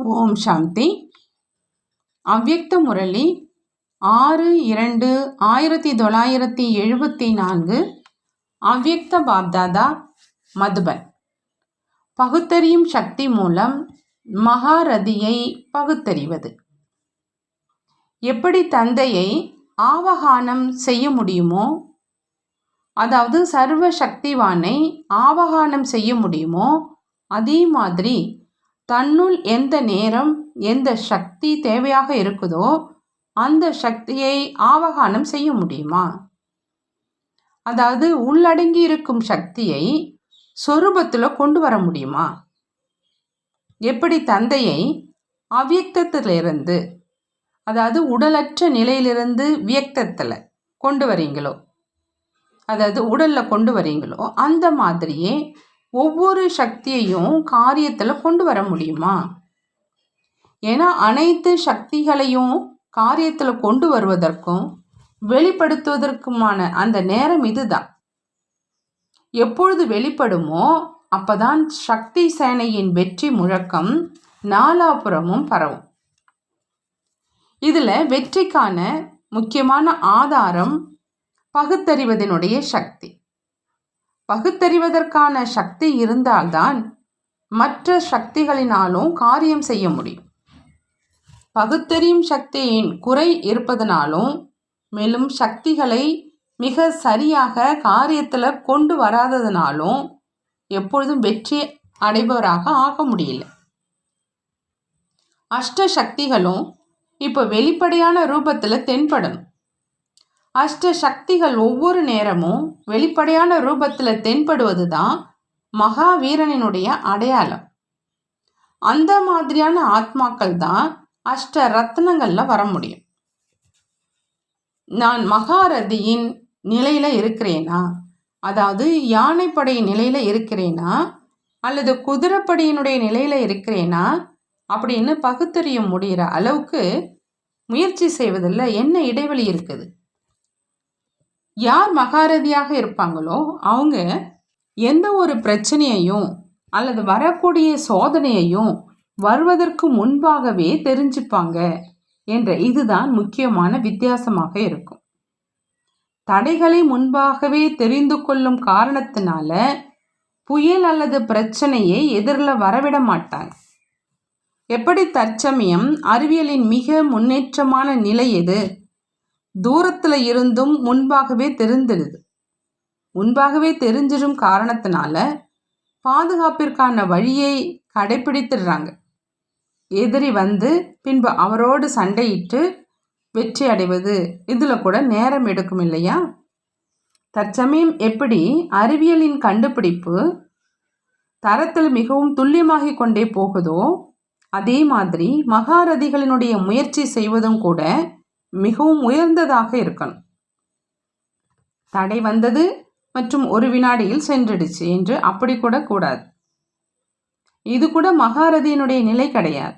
ஓம் சாந்தி. அவ்யக்த முரளி ஆறு இரண்டு ஆயிரத்தி தொள்ளாயிரத்தி எழுபத்தி நான்கு அவ்யக்த பாப்தாதா மதுபன். பகுத்தறியும் சக்தி மூலம் மகாரதியை பகுத்தறிவது. எப்படி தந்தையை ஆவகானம் செய்ய முடியுமோ அதாவது சர்வ சக்திவானை ஆவகானம் செய்ய முடியுமோ அதே மாதிரி தன்னுள் எந்த நேரம் எந்த சக்தி தேவையாக இருக்குதோ அந்த சக்தியை ஆவகானம் செய்ய முடியுமா? அதாவது உள்ளடங்கி இருக்கும் சக்தியை சொரூபத்தில் கொண்டு வர முடியுமா? எப்படி தந்தையை அவ்வியக்தத்திலிருந்து அதாவது உடலற்ற நிலையிலிருந்து வியக்தத்தில் கொண்டு வரீங்களோ அதாவது உடலில் கொண்டு வரீங்களோ அந்த மாதிரியே ஒவ்வொரு சக்தியையும் காரியத்தில் கொண்டு வர முடியுமா? ஏன்னா அனைத்து சக்திகளையும் காரியத்தில் கொண்டு வருவதற்கும் வெளிப்படுத்துவதற்குமான அந்த நேரம் இதுதான். எப்பொழுது வெளிப்படுமோ அப்பதான் சக்தி சேனையின் வெற்றி முழக்கம் நாலாபுரமும் பரவும். இதில் வெற்றிக்கான முக்கியமான ஆதாரம் பகுத்தறிவதனுடைய சக்தி. பகுத்தறிவதற்கான சக்தி இருந்தால்தான் மற்ற சக்திகளினாலும் காரியம் செய்ய முடியும். பகுத்தறியும் சக்தியின் குறை இருப்பதனாலும் மேலும் சக்திகளை மிக சரியாக காரியத்தில் கொண்டு வராததுனாலும் எப்பொழுதும் வெற்றி அடைபவராக ஆக முடியல. அஷ்ட சக்திகளும் இப்போ வெளிப்படையான ரூபத்தில் தென்படணும். அஷ்ட சக்திகள் ஒவ்வொரு நேரமும் வெளிப்படையான ரூபத்தில் தென்படுவது தான் மகாவீரனினுடைய அடையாளம். அந்த மாதிரியான ஆத்மாக்கள் தான் அஷ்ட ரத்னங்களில் வர முடியும். நான் மகாரதியின் நிலையில் இருக்கிறேனா? அதாவது யானைப்படை நிலையில் இருக்கிறேனா? அல்லது குதிரைப்படையினுடைய நிலையில் இருக்கிறேனா? அப்படின்னு பகுத்தறிய முடிகிற அளவுக்கு முயற்சி செய்வதில் என்ன இடைவெளி இருக்குது? யார் மகாரதியாக இருப்பாங்களோ அவங்க எந்த ஒரு பிரச்சனையையும் அல்லது வரக்கூடிய சோதனையையும் வருவதற்கு முன்பாகவே தெரிஞ்சுப்பாங்க என்ற இதுதான் முக்கியமான வித்தியாசமாக இருக்கும். தடைகளை முன்பாகவே தெரிந்து கொள்ளும் காரணத்தினால புயல் அல்லது பிரச்சனையை எதிரில் வரவிட மாட்டாங்க. எப்படி தற்சமயம் அறிவியலின் மிக முன்னேற்றமான நிலை எது? தூரத்தில் இருந்தும் முன்பாகவே தெரிந்துடுது. முன்பாகவே தெரிஞ்சிடும் காரணத்தினால பாதுகாப்பிற்கான வழியை கடைபிடித்துடுறாங்க. எதிரி வந்து பின்பு அவரோடு சண்டையிட்டு வெற்றி அடைவது இதில் கூட நேரம் எடுக்கும் இல்லையா? தற்சமயம் எப்படி அறிவியலின் கண்டுபிடிப்பு தரத்தில் மிகவும் துல்லியமாகிக் கொண்டே போகுதோ அதே மாதிரி மகாரதிகளினுடைய முயற்சி செய்வதும் கூட மிகவும் உயர்ந்ததாக இருக்கணும். தடை வந்தது மற்றும் ஒரு வினாடியில் சென்றுடுச்சு என்று அப்படி கூட கூடாது. இது கூட மகாரதியினுடைய நிலை கிடையாது.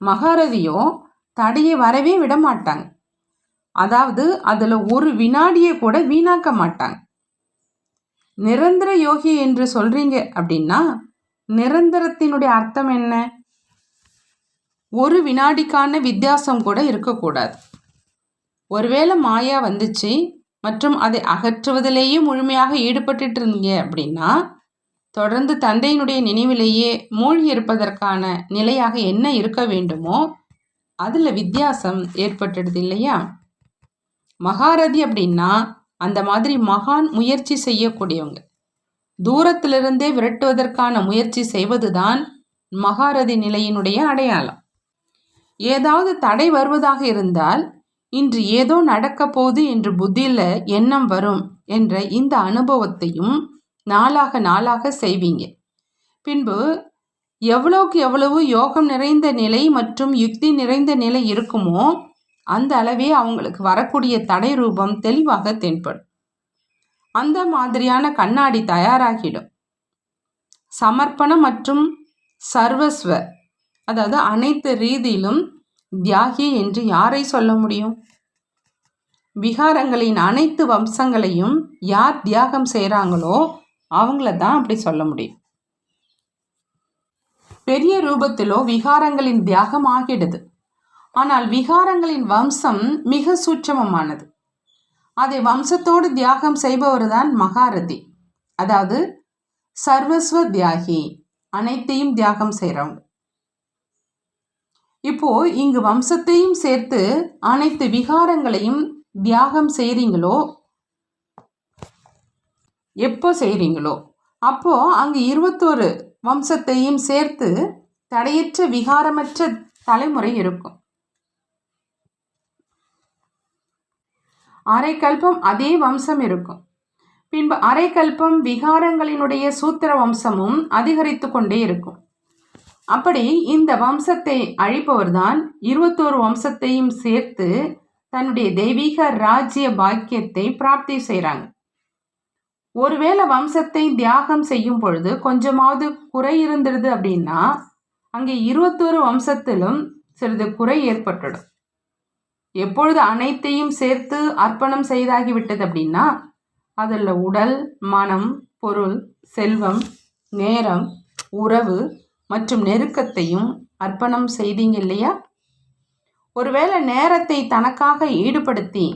மகாரதியோ தடையை வரவே விட மாட்டாங்க. அதாவது அதில் ஒரு வினாடியை கூட வீணாக்க மாட்டாங்க. நிரந்தர யோகி என்று சொல்றீங்க அப்படின்னா நிரந்தரத்தினுடைய அர்த்தம் என்ன? ஒரு வினாடிக்கான வித்தியாசம் கூட இருக்கக்கூடாது. ஒருவேளை மாயா வந்துச்சு மற்றும் அதை அகற்றுவதிலேயே முழுமையாக ஈடுபட்டு இருந்தீங்க அப்படின்னா தொடர்ந்து தந்தையினுடைய நினைவிலேயே மூழ்கி இருப்பதற்கான நிலையாக என்ன இருக்க வேண்டுமோ அதில் வித்தியாசம் ஏற்பட்டுடுது இல்லையா? மகாரதி அப்படின்னா அந்த மாதிரி மகான் முயற்சி செய்யக்கூடியவங்க. தூரத்திலிருந்தே விரட்டுவதற்கான முயற்சி செய்வதுதான் மகாரதி நிலையினுடைய அடையாளம். ஏதாவது தடை வருவதாக இருந்தால் இன்று ஏதோ நடக்க போகுது என்று புத்தியில் எண்ணம் வரும் என்ற இந்த அனுபவத்தையும் நாளாக நாளாக செய்வீங்க. பின்பு எவ்வளவுக்கு எவ்வளவு யோகம் நிறைந்த நிலை மற்றும் யுக்தி நிறைந்த நிலை இருக்குமோ அந்த அளவே அவங்களுக்கு வரக்கூடிய தடை ரூபம் தெளிவாக தென்படும். அந்த மாதிரியான கண்ணாடி தயாராகிடும். சமர்ப்பணம் மற்றும் சர்வஸ்வ அதாவது அனைத்து ரீதியிலும் தியாகி என்று யாரை சொல்ல முடியும்? விகாரங்களின் அனைத்து வம்சங்களையும் யார் தியாகம் செய்கிறாங்களோ அவங்கள தான் அப்படி சொல்ல முடியும். பெரிய ரூபத்திலோ விகாரங்களின் தியாகம் ஆகிடுது. ஆனால் விகாரங்களின் வம்சம் மிக சூட்சமமானது. அதை வம்சத்தோடு தியாகம் செய்பவர் தான் மகாரதி. அதாவது சர்வஸ்வ தியாகி. அனைத்தையும் தியாகம் செய்கிறவங்க இப்போ இங்கு வம்சத்தையும் சேர்த்து அனைத்து விகாரங்களையும் தியாகம் செய்கிறீங்களோ எப்போ செய்கிறீங்களோ அப்போ அங்கு இருபத்தோரு வம்சத்தையும் சேர்த்து தடையற்ற விகாரமற்ற தலைமுறை இருக்கும். அரைக்கல்பம் அதே வம்சம் இருக்கும். பின்பு அரைக்கல்பம் விகாரங்களினுடைய சூத்திர வம்சமும் அதிகரித்து கொண்டே இருக்கும். அப்படி இந்த வம்சத்தை அழிப்பவர்தான் இருபத்தோரு வம்சத்தையும் சேர்த்து தன்னுடைய தெய்வீக ராஜ்ய பாக்கியத்தை பிராப்தி செய்கிறாங்க ஒருவேளை வம்சத்தை தியாகம் செய்யும் பொழுது கொஞ்சமாவது குறை இருந்துருது அப்படின்னா அங்கே இருபத்தோரு வம்சத்திலும் சிறிது குறை ஏற்பட்டுடும். எப்பொழுது அனைத்தையும் சேர்த்து அர்ப்பணம் செய்தாகிவிட்டது அப்படின்னா அதில் உடல் மனம் பொருள் செல்வம் நேரம் உறவு மற்றும் நெருக்கத்தையும் அர்ப்பணம் செய்தீங்க இல்லையா? ஒருவேளை நேரத்தை தனக்காக ஈடுபடுத்தி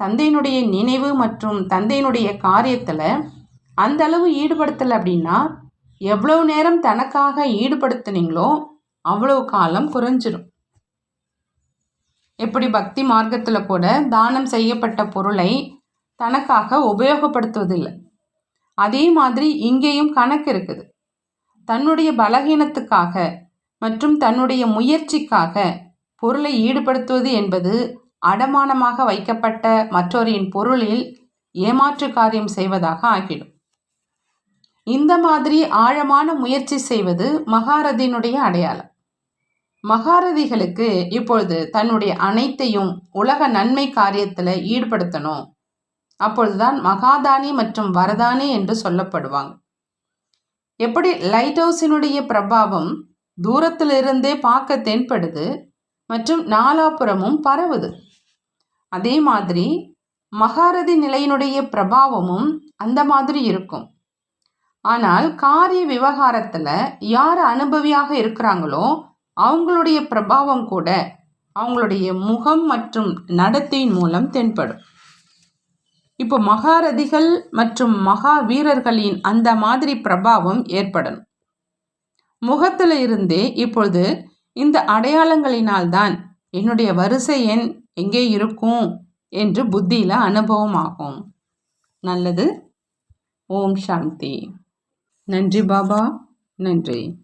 தந்தையினுடைய நினைவு மற்றும் தந்தையினுடைய காரியத்தில் அந்த அளவு ஈடுபடுத்தலை அப்படின்னா எவ்வளவு நேரம் தனக்காக ஈடுபடுத்துனீங்களோ அவ்வளவு காலம் குறைஞ்சிரும். எப்படி பக்தி மார்க்கத்தில் கூட தானம் செய்யப்பட்ட பொருளை தனக்காக உபயோகப்படுத்துவதில்லை. அதே மாதிரி இங்கேயும் கணக்கு இருக்குது. தன்னுடைய பலகீனத்துக்காக மற்றும் தன்னுடைய முயற்சிக்காக பொருளை ஈடுபடுத்துவது என்பது அடமானமாக வைக்கப்பட்ட மற்றொரின் பொருளில் ஏமாற்று காரியம் செய்வதாக ஆகிடும். இந்த மாதிரி ஆழமான முயற்சி செய்வது மகாரதியினுடைய அடையாளம். மகாரதிகளுக்கு இப்பொழுது தன்னுடைய அனைத்தையும் உலக நன்மை காரியத்தில் ஈடுபடுத்தணும். அப்பொழுதுதான் மகாதானி மற்றும் வரதானி என்று சொல்லப்படுவாங்க. எப்படி லைட் ஹவுஸினுடைய பிரபாவம் தூரத்திலிருந்தே பார்க்க தென்படுது மற்றும் நாலாபுரமும் பரவுது. அதே மாதிரி மகாரதி நிலையினுடைய பிரபாவமும் அந்த மாதிரி இருக்கும். ஆனால் காரிய விவகாரத்தில் யார் அனுபவியாக இருக்கிறாங்களோ அவங்களுடைய பிரபாவம் கூட அவங்களுடைய முகம் மற்றும் நடத்தையின் மூலம் தென்படும். இப்போ மகாரதிகள் மற்றும் மகா வீரர்களின் அந்த மாதிரி பிரபாவம் ஏற்படணும். முகத்தில் இருந்தே இப்பொழுது இந்த அடையாளங்களினால்தான் என்னுடைய வரிசை எண் எங்கே இருக்கும் என்று புத்தியில் அனுபவமாகும் நல்லது. ஓம் சாந்தி. நன்றி பாபா. நன்றி.